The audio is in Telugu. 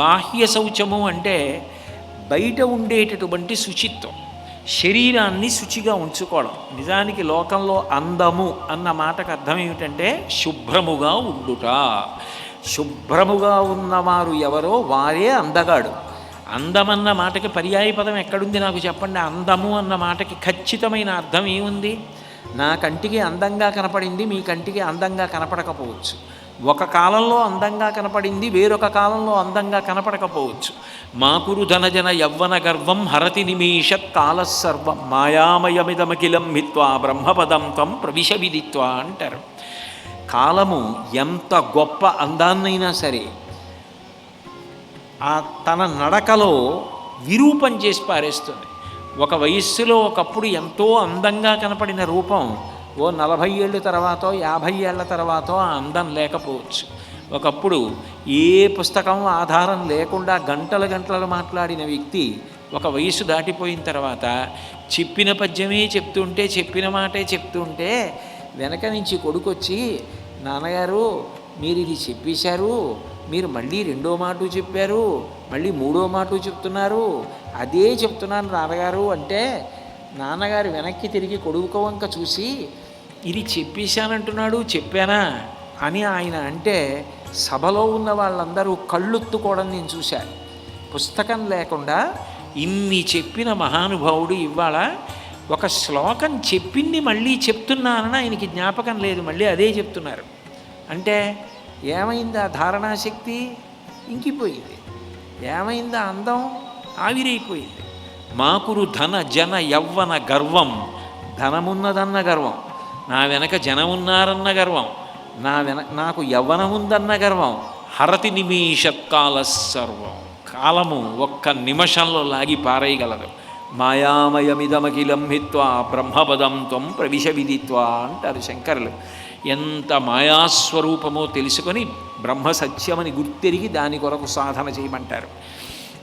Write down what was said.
బాహ్య శౌచము అంటే బయట ఉండేటటువంటి శుచిత్వం శరీరాన్ని శుచిగా ఉంచుకోవడం. నిజానికి లోకంలో అందము అన్న మాటకు అర్థం ఏమిటంటే శుభ్రముగా ఉండుట. శుభ్రముగా ఉన్నవారు ఎవరో వారే అందగాడు. అందమన్న మాటకి పర్యాయ పదం ఎక్కడుంది నాకు చెప్పండి. అందము అన్న మాటకి ఖచ్చితమైన అర్థం ఏముంది? నా కంటికి అందంగా కనపడింది మీ కంటికి అందంగా కనపడకపోవచ్చు. ఒక కాలంలో అందంగా కనపడింది వేరొక కాలంలో అందంగా కనపడకపోవచ్చు. మాకురు ధనజన యవ్వన గర్వం హరతి నిమీషత్ కాలసర్వం మాయామయమిదమఖిలం హిత్వా బ్రహ్మపదం త్వం ప్రవిశ విదిత్వా అంటారు. కాలము ఎంత గొప్ప అందాన్నైనా సరే ఆ తన నడకలో విరూపం చేసి పారేస్తుంది. ఒక వయస్సులో ఒకప్పుడు ఎంతో అందంగా కనపడిన రూపం ఓ నలభై ఏళ్ళ తర్వాతో యాభై ఏళ్ళ తర్వాతో అందం లేకపోవచ్చు. ఒకప్పుడు ఏ పుస్తకం ఆధారం లేకుండా గంటలు గంటలు మాట్లాడిన వ్యక్తి ఒక వయసు దాటిపోయిన తర్వాత చెప్పిన పద్యమే చెప్తుంటే చెప్పిన మాటే చెప్తుంటే వెనక నుంచి కొడుకొచ్చి నాన్నగారు మీరు ఇది చెప్పేశారు మీరు మళ్ళీ రెండో మాట చెప్పారు మళ్ళీ మూడో మాట చెప్తున్నారు అదే చెప్తున్నాను నాన్నగారు అంటే నాన్నగారు వెనక్కి తిరిగి కొడుకు వంక చూసి ఇది చెప్పేశానంటున్నాడు చెప్పానా? అని ఆయన అంటే సభలో ఉన్న వాళ్ళందరూ కళ్ళొత్తుకోవడం నేను చూశాను పుస్తకం లేకుండా ఇన్ని చెప్పిన మహానుభావుడు ఇవాళ ఒక శ్లోకం చెప్పింది మళ్ళీ చెప్తున్నానని ఆయనకి జ్ఞాపకం లేదు మళ్ళీ అదే చెప్తున్నారు. అంటే ఏమైంది ఆ ధారణాశక్తి? ఇంకిపోయింది. ఏమైంది ఆ అందం? ఆవిరైపోయింది. మాకురు ధన జన యవ్వన గర్వం ధనమున్నదన్న గర్వం. నా వెనక జనమున్నారన్న గర్వం నా వెన నాకు యవ్వనముందన్న గర్వం హరతి నిమీషత్కాల సర్వం. కాలము ఒక్క నిమిషంలో లాగి పారేయగలదు. మాయామయమిదమఖిలం హిత్వా బ్రహ్మపదం త్వం ప్రవిశ విదిత్వా అంటారు శంకరులు. ఎంత మాయాస్వరూపమో తెలుసుకొని బ్రహ్మ సత్యమని గుర్తెరిగి దాని కొరకు సాధన చేయమంటారు.